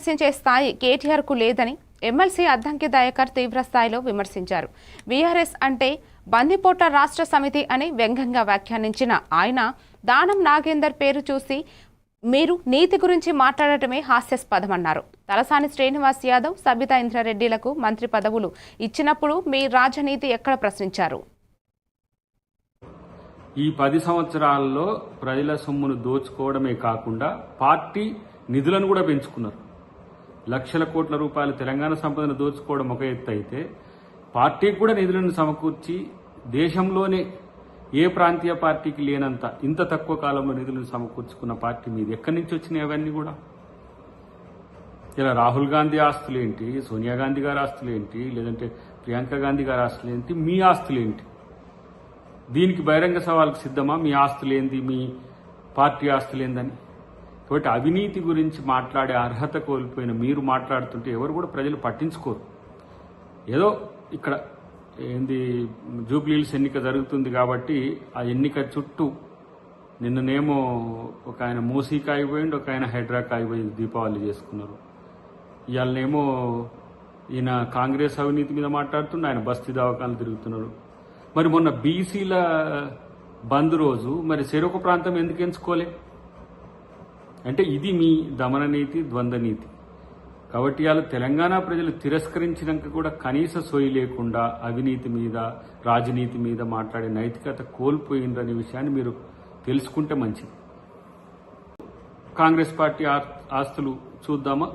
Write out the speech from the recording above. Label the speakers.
Speaker 1: విమర్శించే స్థాయి కేటీఆర్కు లేదని ఎమ్మెల్సీ అద్దంకి దయాకర్ తీవ్ర స్థాయిలో విమర్శించారు. బీఆర్ఎస్ అంటే బందిపోట రాష్ట్ర సమితి అని వ్యంగ్యంగా వ్యాఖ్యానించిన ఆయన దానం నాగేందర్ పేరు చూసి మీరు నీతి గురించి మాట్లాడటమే హాస్యాస్పదమన్నారు. తలసాని శ్రీనివాస్ యాదవ్ సబితా ఇంద్రారెడ్డిలకు మంత్రి పదవులు ఇచ్చినప్పుడు మీ రాజనీతి ఎక్కడ ప్రశ్నించారు?
Speaker 2: ఈ పది సంవత్సరాల్లో ప్రజల సొమ్మును దోచుకోవడమే కాకుండా పార్టీ నిధులను కూడా పెంచుకున్నారు. లక్షల కోట్ల రూపాయలు తెలంగాణ సంపదను దోచుకోవడం ఒక ఎత్తు అయితే పార్టీకి కూడా నిధులను సమకూర్చి దేశంలోనే ఏ ప్రాంతీయ పార్టీకి లేనంత ఇంత తక్కువ కాలంలో నిధులను సమకూర్చుకున్న పార్టీ మీది ఎక్కడి నుంచి వచ్చినాయి అవన్నీ కూడా? ఇలా రాహుల్ గాంధీ ఆస్తులేంటి సోనియా గాంధీ గారి ఆస్తులేంటి లేదంటే ప్రియాంక గాంధీ గారి ఆస్తులేంటి మీ ఆస్తులేంటి? దీనికి బహిరంగ సవాల్కి సిద్ధమా? మీ ఆస్తులేంది మీ పార్టీ ఆస్తులేందని? కాబట్టి అవినీతి గురించి మాట్లాడే అర్హత కోల్పోయిన మీరు మాట్లాడుతుంటే ఎవరు కూడా ప్రజలు పట్టించుకోరు. ఏదో ఇక్కడ ఏంది జూబ్లీహిల్స్ ఎన్నిక జరుగుతుంది కాబట్టి ఆ ఎన్నిక చుట్టూ నిన్ననేమో ఒక ఆయన మూసీ అయిపోయింది ఒక ఆయన హైడ్రాక్ అయిపోయి దీపావళి చేసుకున్నారు. ఇవాళనేమో ఈయన కాంగ్రెస్ అవినీతి మీద మాట్లాడుతుండే ఆయన బస్తీ దవాఖానలు తిరుగుతున్నాడు మరి మొన్న బీసీల బంద్ రోజు మరి చెరొక ప్రాంతం ఎందుకు ఎంచుకోలే? అంటే ఇది మీ దమన నీతి ద్వంద్వ నీతి. కాబట్టి అలా తెలంగాణ ప్రజలు తిరస్కరించినాక కూడా కనీస సోయి లేకుండా అవినీతి మీద రాజనీతి మీద మాట్లాడే నైతికత కోల్పోయిందనే విషయాన్ని మీరు తెలుసుకుంటే మంచిది. కాంగ్రెస్ పార్టీ ఆస్తులు చూద్దామా?